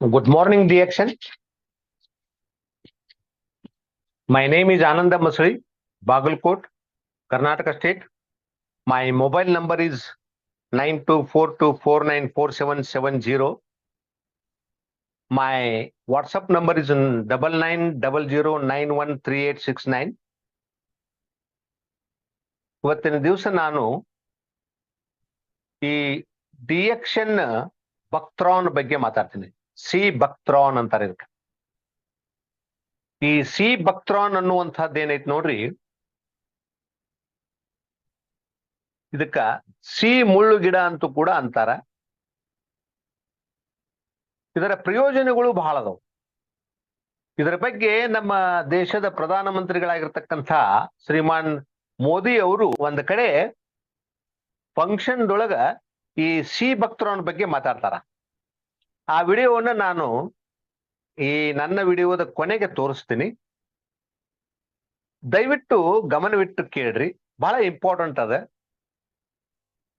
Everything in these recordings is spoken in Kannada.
Good morning, DXN. My name is Ananda Masri, Bagalkot, Karnataka State. My mobile number is nine two four two four nine four seven seven zero. My WhatsApp number is in double nine double zero nine one three eight six nine. ಇವತ್ತಿನ ದಿವಸ ನಾನು ಈ ಡಿಎಕ್ಷನ್ ಬಕ್ತ್ರಾನ್ ಬಗ್ಗೆ ಮಾತಾಡ್ತೀನಿ ಸಿ ಬಕ್ತ್ರಾನ್ ಅಂತಾರೆ ಇದಕ್ಕೆ. ಈ ಸಿ ಬಕ್ತ್ರಾನ್ ಅನ್ನುವಂಥದ್ದು ಏನೈತಿ ನೋಡ್ರಿ? ಇದಕ್ಕ ಸಿ ಮುಳ್ಳು ಗಿಡ ಅಂತೂ ಕೂಡ ಅಂತಾರ. ಇದರ ಪ್ರಯೋಜನಗಳು ಬಹಳ ಅದಾವು. ಇದರ ಬಗ್ಗೆ ನಮ್ಮ ದೇಶದ ಪ್ರಧಾನಮಂತ್ರಿಗಳಾಗಿರ್ತಕ್ಕಂಥ ಶ್ರೀಮಾನ್ ಮೋದಿ ಅವರು ಒಂದ್ ಕಡೆ ಫಂಕ್ಷನ್ ದೊಳಗ ಈ ಸಿ ಭಕ್ತರವನ ಬಗ್ಗೆ ಮಾತಾಡ್ತಾರ. ಆ ವಿಡಿಯೋವನ್ನ ನಾನು ಈ ನನ್ನ ವಿಡಿಯೋದ ಕೊನೆಗೆ ತೋರಿಸ್ತೀನಿ. ದಯವಿಟ್ಟು ಗಮನವಿಟ್ಟು ಕೇಳ್ರಿ. ಬಹಳ ಇಂಪಾರ್ಟೆಂಟ್ ಅದ.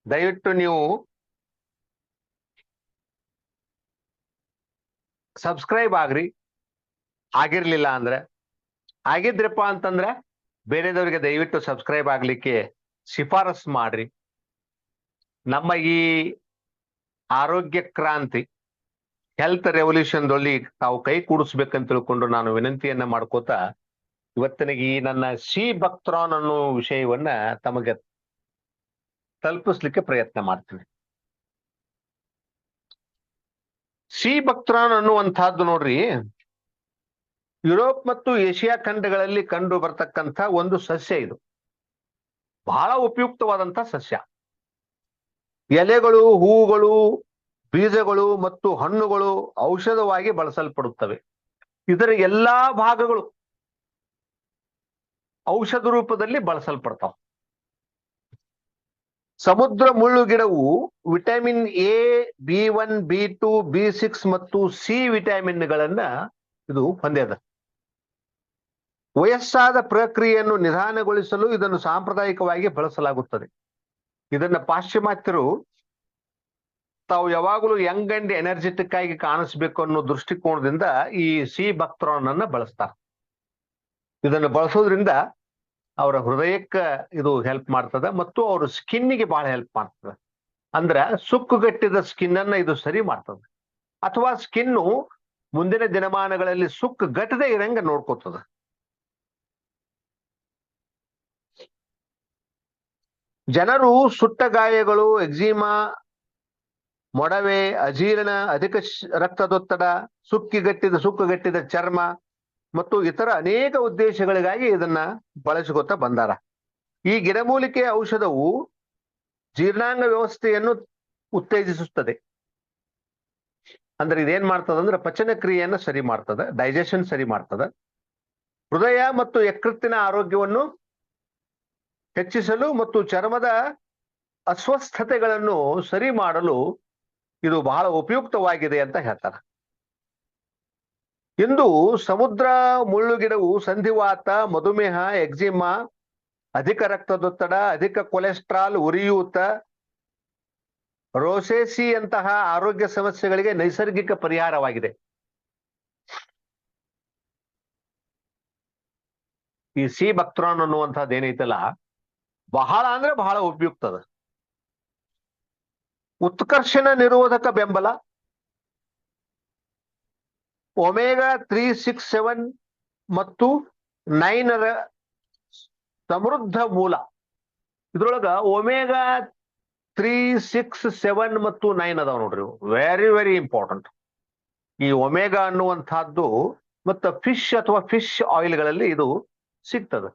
ದಯವಿಟ್ಟು ನೀವು ಸಬ್ಸ್ಕ್ರೈಬ್ ಆಗ್ರಿ. ಆಗಿರ್ಲಿಲ್ಲ ಅಂದ್ರೆ. ಆಗಿದ್ರಪ್ಪ ಅಂತಂದ್ರೆ ಬೇರೆದವರಿಗೆ ದಯವಿಟ್ಟು ಸಬ್ಸ್ಕ್ರೈಬ್ ಆಗ್ಲಿಕ್ಕೆ ಶಿಫಾರಸ್ ಮಾಡ್ರಿ. ನಮ್ಮ ಈ ಆರೋಗ್ಯ ಕ್ರಾಂತಿ ಹೆಲ್ತ್ ರೆವಲ್ಯೂಷನ್ ದೊಳ್ಳಿ ತಾವು ಕೈ ಕೂಡಿಸ್ಬೇಕಂತ ತಿಳ್ಕೊಂಡು ನಾನು ವಿನಂತಿಯನ್ನ ಮಾಡ್ಕೋತ ಇವತ್ತನಿಗೆ ಈ ನನ್ನ ಸಿ ಭಕ್ತ್ರಾನ್ ಅನ್ನೋ ವಿಷಯವನ್ನ ತಮಗೆ ತಲುಪಿಸ್ಲಿಕ್ಕೆ ಪ್ರಯತ್ನ ಮಾಡ್ತೀನಿ. ಸಿ ಭಕ್ತ್ರಾನ್ ಅನ್ನುವಂತಹದ್ದು ನೋಡ್ರಿ, ಯುರೋಪ್ ಮತ್ತು ಏಷ್ಯಾ ಖಂಡಗಳಲ್ಲಿ ಕಂಡು ಬರ್ತಕ್ಕಂಥ ಒಂದು ಸಸ್ಯ ಇದು. ಬಹಳ ಉಪಯುಕ್ತವಾದಂತ ಸಸ್ಯ. ಎಲೆಗಳು, ಹೂವುಗಳು ಬೀಜಗಳು ಮತ್ತು ಹಣ್ಣುಗಳು ಔಷಧವಾಗಿ ಬಳಸಲ್ಪಡುತ್ತವೆ. ಇದರ ಎಲ್ಲಾ ಭಾಗಗಳು ಔಷಧ ರೂಪದಲ್ಲಿ ಬಳಸಲ್ಪಡ್ತಾವ. ಸಮುದ್ರ ಮುಳ್ಳು ಗಿಡವು vitamin A, B one, B two, B six ಮತ್ತು ಸಿ ವಿಟಮಿನ್ಗಳನ್ನ ಇದು ಹೊಂದ್ಯದ. ವಯಸ್ಸಾದ ಪ್ರಕ್ರಿಯೆಯನ್ನು ನಿಧಾನಗೊಳಿಸಲು ಇದನ್ನು ಸಾಂಪ್ರದಾಯಿಕವಾಗಿ ಬಳಸಲಾಗುತ್ತದೆ. ಇದನ್ನ ಪಾಶ್ಚಿಮಾತ್ಯರು ತಾವು ಯಾವಾಗಲೂ ಯಂಗ್ ಅಂಡ್ ಎನರ್ಜೆಟಿಕ್ ಆಗಿ ಕಾಣಿಸ್ಬೇಕು ಅನ್ನೋ ದೃಷ್ಟಿಕೋನದಿಂದ ಈ ಸಿ ಭಕ್ತರನ್ನ ಬಳಸ್ತಾರೆ. ಇದನ್ನು ಬಳಸೋದ್ರಿಂದ ಅವರ ಹೃದಯಕ್ಕ ಇದು ಹೆಲ್ಪ್ ಮಾಡ್ತದ ಮತ್ತು ಅವ್ರ ಸ್ಕಿನ್ನಿಗೆ ಬಹಳ ಹೆಲ್ಪ್ ಮಾಡ್ತದ. ಅಂದ್ರ ಸುಕ್ಕುಗಟ್ಟಿದ ಸ್ಕಿನ್ ಅನ್ನ ಇದು ಸರಿ ಮಾಡ್ತದ. ಅಥವಾ ಸ್ಕಿನ್ನು ಮುಂದಿನ ದಿನಮಾನಗಳಲ್ಲಿ ಸುಕ್ಕು ಗಟ್ಟದೆ ಇರಂಗ ನೋಡ್ಕೋತದ. ಜನರು ಸುಟ್ಟ ಗಾಯಗಳು ಎಕ್ಸಿಮಾ ಮೊಡವೆ ಅಜೀರ್ಣ ಅಧಿಕ ರಕ್ತದೊತ್ತಡ ಸುಕ್ಕಿಗಟ್ಟಿದ ಸುಕ್ಕುಗಟ್ಟಿದ ಚರ್ಮ ಮತ್ತು ಇತರ ಅನೇಕ ಉದ್ದೇಶಗಳಿಗಾಗಿ ಇದನ್ನ ಬಳಸಿಕೊತ ಬಂದಾರ. ಈ ಗಿಡಮೂಲಿಕೆ ಔಷಧವು ಜೀರ್ಣಾಂಗ ವ್ಯವಸ್ಥೆಯನ್ನು ಉತ್ತೇಜಿಸುತ್ತದೆ. ಅಂದ್ರೆ ಇದೇನ್ ಮಾಡ್ತದ ಅಂದ್ರೆ ಪಚನ ಕ್ರಿಯೆಯನ್ನು ಸರಿ ಮಾಡ್ತದ ಡೈಜೆಷನ್ ಸರಿ ಮಾಡ್ತದ. ಹೃದಯ ಮತ್ತು ಯಕೃತ್ತಿನ ಆರೋಗ್ಯವನ್ನು ಹೆಚ್ಚಿಸಲು ಮತ್ತು ಚರ್ಮದ ಅಸ್ವಸ್ಥತೆಗಳನ್ನು ಸರಿ ಮಾಡಲು ಇದು ಬಹಳ ಉಪಯುಕ್ತವಾಗಿದೆ ಅಂತ ಹೇಳ್ತಾರೆ. ಇಂದು ಸಮುದ್ರ ಮುಳ್ಳುಗಿಡವು ಸಂಧಿವಾತ, ಮಧುಮೇಹ, ಎಕ್ಸಿಮಾ, ಅಧಿಕ ರಕ್ತದೊತ್ತಡ, ಅಧಿಕ ಕೊಲೆಸ್ಟ್ರಾಲ್ ಉರಿಯೂತ ರೋಸೇಸಿಯಂತಹ ಆರೋಗ್ಯ ಸಮಸ್ಯೆಗಳಿಗೆ ನೈಸರ್ಗಿಕ ಪರಿಹಾರವಾಗಿದೆ. ಈ ಸಿ ಭಕ್ತ್ರಾನ್ ಅನ್ನುವಂಥದ್ದು ಏನೈತಲ್ಲ ಬಹಳ ಅಂದ್ರೆ ಬಹಳ ಉಪಯುಕ್ತದ. ಉತ್ಕರ್ಷಣ ನಿರೋಧಕ ಬೆಂಬಲ. ಒಮೆಗಾ ತ್ರೀ ಸಿಕ್ಸ್ ಸೆವೆನ್ ಮತ್ತು ನೈನರ ಸಮೃದ್ಧ ಮೂಲ. ಇದ್ರೊಳಗ ಒಮೆಗಾ ತ್ರೀ ಸಿಕ್ಸ್ ಸೆವೆನ್ ಮತ್ತು ನೈನ್ ಅದಾವ ನೋಡ್ರಿ. ವೆರಿ ವೆರಿ ಇಂಪಾರ್ಟೆಂಟ್ ಈ ಒಮೆಗಾ ಅನ್ನುವಂತಹದ್ದು ಮತ್ತು ಫಿಶ್ ಅಥವಾ ಫಿಶ್ ಆಯಿಲ್ಗಳಲ್ಲಿ ಇದು ಸಿಗ್ತದೆ.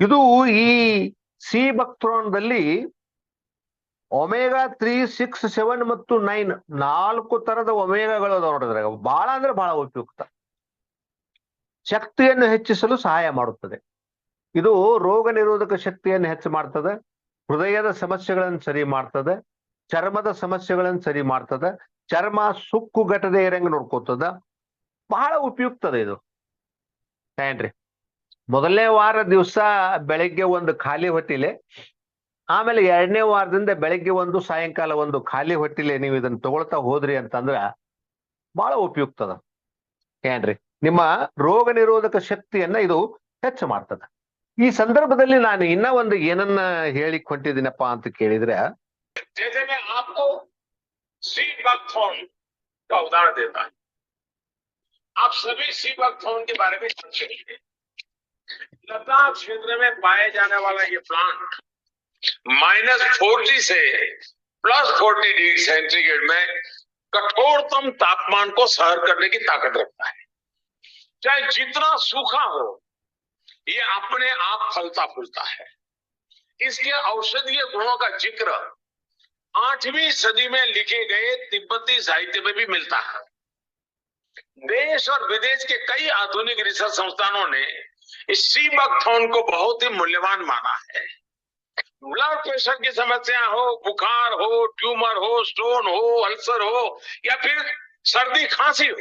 ಇದು ಈ ಸಿ ಬಕ್ಥ್ರಾನ್ದಲ್ಲಿ ಒಮೆಗಾ ತ್ರೀ, ಸಿಕ್ಸ್, ಸೆವೆನ್ ಮತ್ತು ನೈನ್ ನಾಲ್ಕು ತರದ ಒಮೇಗಾಗಳು ಅದಾವ ನೋಡಿದ್ರೆ ಬಹಳ ಅಂದ್ರೆ ಬಹಳ ಉಪಯುಕ್ತ. ಶಕ್ತಿಯನ್ನು ಹೆಚ್ಚಿಸಲು ಸಹಾಯ ಮಾಡುತ್ತದೆ. ಇದು ರೋಗ ನಿರೋಧಕ ಶಕ್ತಿಯನ್ನು ಹೆಚ್ಚು ಮಾಡ್ತದೆ. ಹೃದಯದ ಸಮಸ್ಯೆಗಳನ್ನು ಸರಿ ಮಾಡ್ತದೆ. ಚರ್ಮದ ಸಮಸ್ಯೆಗಳನ್ನು ಸರಿ ಮಾಡ್ತದೆ. ಚರ್ಮ ಸುಕ್ಕುಗಟ್ಟದೆ ಇರಂಗ ನೋಡ್ಕೋತದ. ಬಹಳ ಉಪಯುಕ್ತದ ಇದು. ಏನ್ರಿ? ಮೊದಲನೇ ವಾರ ದಿವಸ ಬೆಳಿಗ್ಗೆ ಒಂದು ಖಾಲಿ ಹೊಟ್ಟಿಲೆ ಆಮೇಲೆ ಎರಡನೇ ವಾರದಿಂದ ಬೆಳಿಗ್ಗೆ ಒಂದು ಸಾಯಂಕಾಲ ಒಂದು ಖಾಲಿ ಹೊಟ್ಟಿಲೆ ನೀವು ಇದನ್ನ ತಗೊಳ್ತಾ ಹೋದ್ರಿ ಅಂತಂದ್ರ ಬಹಳ ಉಪಯುಕ್ತ ಅದ ಏನ್ರಿ ನಿಮ್ಮ ರೋಗ ನಿರೋಧಕ ಶಕ್ತಿಯನ್ನ ಇದು ಹೆಚ್ಚು ಮಾಡ್ತದ ಈ ಸಂದರ್ಭದಲ್ಲಿ ನಾನು ಇನ್ನ ಒಂದು ಏನನ್ನ ಹೇಳಿಕ್ ಹೊಂಟಿದ್ದೀನಪ್ಪ ಅಂತ ಕೇಳಿದ್ರೆ जैसे मैं आपको सी बकथॉन का उदाहरण देता हूं आप सभी सी बकथॉन के बारे में समझेंगे लद्दाख क्षेत्र में पाए जाने वाला ये प्लांट माइनस फोर्टी से प्लस फोर्टी डिग्री सेंटीग्रेड में कठोरतम तापमान को सहन करने की ताकत रखता है। चाहे जितना सूखा हो, ये अपने आप फलता फूलता है। इसके औषधीय गुणों का ज़िक्र आठवीं सदी में लिखे गए तिब्बती साहित्य में भी मिलता है। देश और विदेश के कई आधुनिक रिसर्च संस्थानों ने इस सी बकथॉन को बहुत ही मूल्यवान माना है। ब्लड प्रेशर की समस्या हो, बुखार हो, ट्यूमर हो, स्टोन हो, अल्सर हो, या फिर सर्दी खांसी हो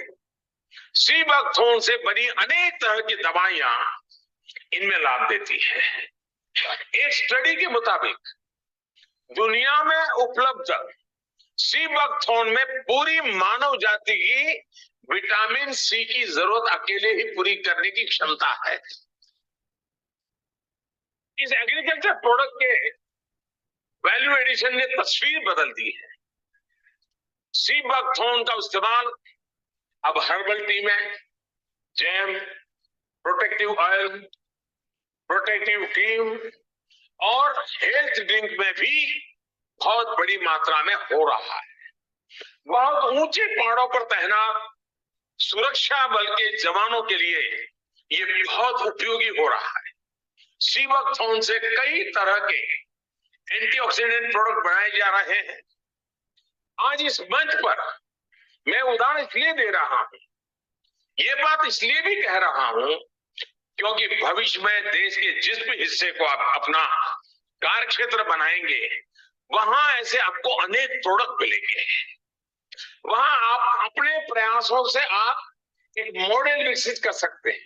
सी बकथॉन से बनी अनेक तरह की दवाइयाँ इनमें लाभ देती है। एक स्टडी के मुताबिक दुनिया में उपलब्ध सी बकथॉन में पूरी मानव जाति की विटामिन सी की ज़रूरत अकेले ही पूरी करने की क्षमता है। इस एग्रीकल्चर प्रोडक्ट के वैल्यू एडिशन ने तस्वीर बदल दी है। सी बकथॉन का इस्तेमाल अब हर्बल टी में jam protective oil protective cream और हेल्थ ड्रिंक में भी बहुत बड़ी मात्रा में हो रहा है। बहुत ऊँचे पहाड़ों पर तैनात सुरक्षा बल के जवानों के लिए ये बहुत उपयोगी हो रहा है। सीवक थोन से कई तरह के एंटीऑक्सीडेंट प्रोडक्ट बनाए जा रहे हैं। आज इस मंच पर मैं उदाहरण इसलिए दे रहा हूँ। ये बात इसलिए भी कह रहा हूँ क्योंकि भविष्य में देश के जिस भी हिस्से को आप अपना कार्य क्षेत्र बनाएँगे, वहाँ ऐसे आपको अनेक प्रोडक्ट मिलेंगे। वहाँ आप अपने प्रयासों से आप एक मॉडल विकसित कर सकते हैं।